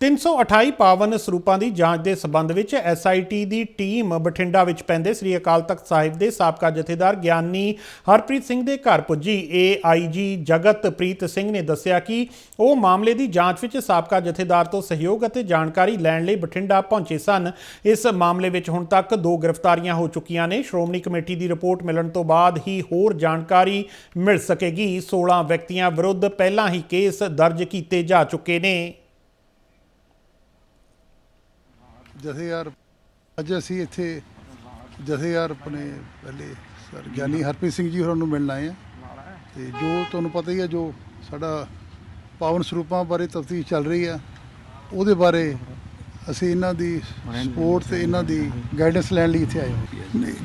328 ਪਾਵਨ ਸਰੂਪਾਂ ਦੀ ਜਾਂਚ ਦੇ ਸਬੰਧ ਵਿੱਚ ਐਸਆਈਟੀ ਦੀ ਟੀਮ ਬਠਿੰਡਾ ਵਿੱਚ ਪੈਂਦੇ ਸ੍ਰੀ ਅਕਾਲ ਤਖਤ ਸਾਹਿਬ ਦੇ ਸਾਬਕਾ ਜਥੇਦਾਰ ਗਿਆਨੀ ਹਰਪ੍ਰੀਤ ਸਿੰਘ ਦੇ ਘਰ ਪੁੱਜੀ। ਏਆਈਜੀ ਜਗਤਪ੍ਰੀਤ ਸਿੰਘ ਨੇ ਦੱਸਿਆ ਕਿ ਉਹ ਮਾਮਲੇ ਦੀ ਜਾਂਚ ਵਿੱਚ ਸਾਬਕਾ ਜਥੇਦਾਰ ਤੋਂ ਸਹਿਯੋਗ ਅਤੇ ਜਾਣਕਾਰੀ ਲੈਣ ਲਈ ਬਠਿੰਡਾ ਪਹੁੰਚੇ ਸਨ। ਇਸ ਮਾਮਲੇ ਵਿੱਚ ਹੁਣ ਤੱਕ ਦੋ ਗ੍ਰਿਫਤਾਰੀਆਂ ਹੋ ਚੁੱਕੀਆਂ ਨੇ। ਸ਼੍ਰੋਮਣੀ ਕਮੇਟੀ ਦੀ ਰਿਪੋਰਟ ਮਿਲਣ ਤੋਂ ਬਾਅਦ ਹੀ ਹੋਰ ਜਾਣਕਾਰੀ ਮਿਲ ਸਕੇਗੀ। 16 ਵਿਅਕਤੀਆਂ ਵਿਰੁੱਧ ਪਹਿਲਾਂ ਹੀ ਕੇਸ ਦਰਜ ਕੀਤੇ ਜਾ ਚੁੱਕੇ ਨੇ। ਜਥੇਦਾਰ ਅੱਜ ਅਸੀਂ ਇੱਥੇ ਜਥੇਦਾਰ ਆਪਣੇ ਪਹਿਲੇ ਸਰ ਗਿਆਨੀ ਹਰਪ੍ਰੀਤ ਸਿੰਘ ਜੀ ਹੋਰਾਂ ਨੂੰ ਮਿਲਣ ਆਏ ਆ। ਤੇ ਜੋ ਤੁਹਾਨੂੰ ਪਤਾ ਹੀ ਹੈ ਜੋ ਸਾਡਾ ਪਾਵਨ ਸਰੂਪਾਂ ਬਾਰੇ ਤਫਤੀਸ਼ ਚੱਲ ਰਹੀ ਆ ਉਹਦੇ ਬਾਰੇ ਅਸੀਂ ਇਹਨਾਂ ਦੀ ਸਪੋਰਟ ਤੇ ਇਹਨਾਂ ਦੀ ਗਾਈਡੈਂਸ ਲੈਣ ਲਈ ਇੱਥੇ ਆਏ ਹਾਂ।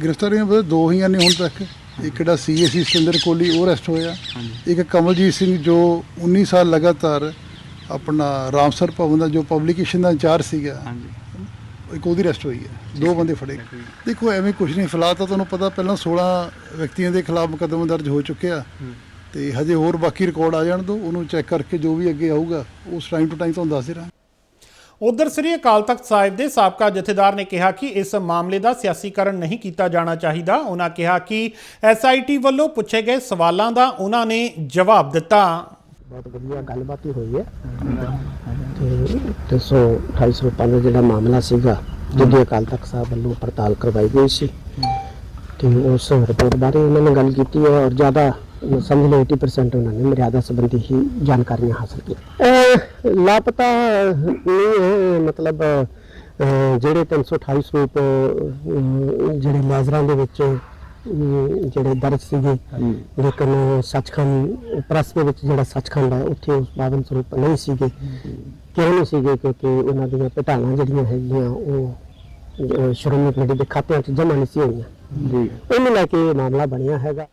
ਗ੍ਰਿਫਤਾਰੀਆਂ ਬਸ ਦੋ ਹੋਈਆਂ ਨੇ ਹੁਣ ਤੱਕ। ਇੱਕ ਜਿਹੜਾ ਸੀਐਸਸੀ ਸਤਿੰਦਰ ਕੋਹਲੀ ਉਹ ਅਰੈਸਟ ਹੋਇਆ ਇੱਕ ਕਮਲਜੀਤ ਸਿੰਘ ਜੋ 19 ਸਾਲ ਲਗਾਤਾਰ ਆਪਣਾ ਰਾਮਸਰ ਭਵਨ ਦਾ ਜੋ ਪਬਲਿਕੇਸ਼ਨ ਦਾ ਇੰਚਾਰਜ ਸੀਗਾ। ਇੱਕ ਉਹਦੀ ਅਰੈਸਟ ਹੋਈ ਹੈ। ਦੋ ਬੰਦੇ ਫੜੇ। ਦੇਖੋ ਐਵੇਂ ਕੁਝ ਨਹੀਂ। ਫਿਲਹਾਲ ਤਾਂ ਤੁਹਾਨੂੰ ਪਤਾ ਪਹਿਲਾਂ 16 ਵਿਅਕਤੀਆਂ ਦੇ ਖਿਲਾਫ ਮੁਕੱਦਮਾ ਦਰਜ ਹੋ ਚੁੱਕਿਆ। ਤੇ ਹਜੇ ਹੋਰ ਬਾਕੀ ਰਿਕਾਰਡ ਆ ਜਾਣ ਦੋ। ਉਹਨੂੰ ਚੈੱਕ ਕਰਕੇ ਜੋ ਵੀ ਅੱਗੇ ਆਊਗਾ ਉਸ ਟਾਈਮ ਟੂ ਟਾਈਮ ਤੁਹਾਨੂੰ ਦੱਸਦੇ ਰਹਾਂਗੇ ਉਧਰ ਸ੍ਰੀ ਅਕਾਲ ਤਖਤ ਸਾਹਿਬ ਦੇ ਸਾਬਕਾ ਜਥੇਦਾਰ ਨੇ ਕਿਹਾ ਕਿ ਇਸ ਮਾਮਲੇ ਦਾ ਸਿਆਸੀਕਰਨ ਨਹੀਂ ਕੀਤਾ ਜਾਣਾ ਚਾਹੀਦਾ। ਉਹਨਾਂ ਕਿਹਾ ਕਿ ਐਸਆਈਟੀ ਵੱਲੋਂ ਪੁੱਛੇ ਗਏ ਸਵਾਲਾਂ ਦਾ ਉਹਨਾਂ ਨੇ ਜਵਾਬ ਦਿੱਤਾ। ਬਹੁਤ ਵਧੀਆ ਗੱਲਬਾਤ ਹੀ ਹੋਈ ਹੈ। ਤੇ 328 ਰੁਪਏ ਦਾ ਜਿਹੜਾ ਮਾਮਲਾ ਸੀਗਾ ਜਿਹਦੇ ਅਕਾਲ ਤਖਤ ਸਾਹਿਬ ਵੱਲੋਂ ਪੜਤਾਲ ਕਰਵਾਈ ਗਈ ਸੀ। ਤੇ ਉਸ ਰਿਪੋਰਟ ਬਾਰੇ ਉਹਨਾਂ ਨੇ ਗੱਲ ਕੀਤੀ ਹੈ ਔਰ ਜ਼ਿਆਦਾ ਸਮਝ ਲਓ 80% ਉਹਨਾਂ ਨੇ ਮਰਿਆਦਾ ਸੰਬੰਧੀ ਹੀ ਜਾਣਕਾਰੀਆਂ ਹਾਸਲ ਕੀਤੀਆਂ। ਲਾਪਤਾ ਨਹੀਂ ਹੈ ਮਤਲਬ ਅਹ, ਜਿਹੜੇ 328 ਸਰੂਪ ਜਿਹੜੇ ਲੈਜ਼ਰਾਂ ਦੇ ਵਿੱਚ ਜਿਹੜੇ ਦਰਜ ਸੀਗੇ ਲੇਕਿਨ ਸੱਚਖੰਡ ਪ੍ਰੈਸ ਦੇ ਵਿੱਚ ਜਿਹੜਾ ਸੱਚਖੰਡ ਹੈ ਉੱਥੇ ਉਸ ਪਾਵਨ ਸਰੂਪ ਨਹੀਂ ਸੀਗੇ। ਕਿਉਂ ਨਹੀਂ ਸੀਗੇ? ਕਿਉਂਕਿ ਉਹਨਾਂ ਦੀਆਂ ਪਟਾਣਾ ਜਿਹੜੀਆਂ ਹੈਗੀਆਂ ਉਹ ਸ਼੍ਰੋਮਣੀ ਕਮੇਟੀ ਦੇ ਖਾਤਿਆਂ 'ਚ ਜਮ੍ਹਾਂ ਨਹੀਂ ਸੀ ਹੋਈਆਂ। ਜੀ। ਉਹਨੂੰ ਲੈ ਕੇ ਇਹ ਮਾਮਲਾ ਬਣਿਆ ਹੈਗਾ।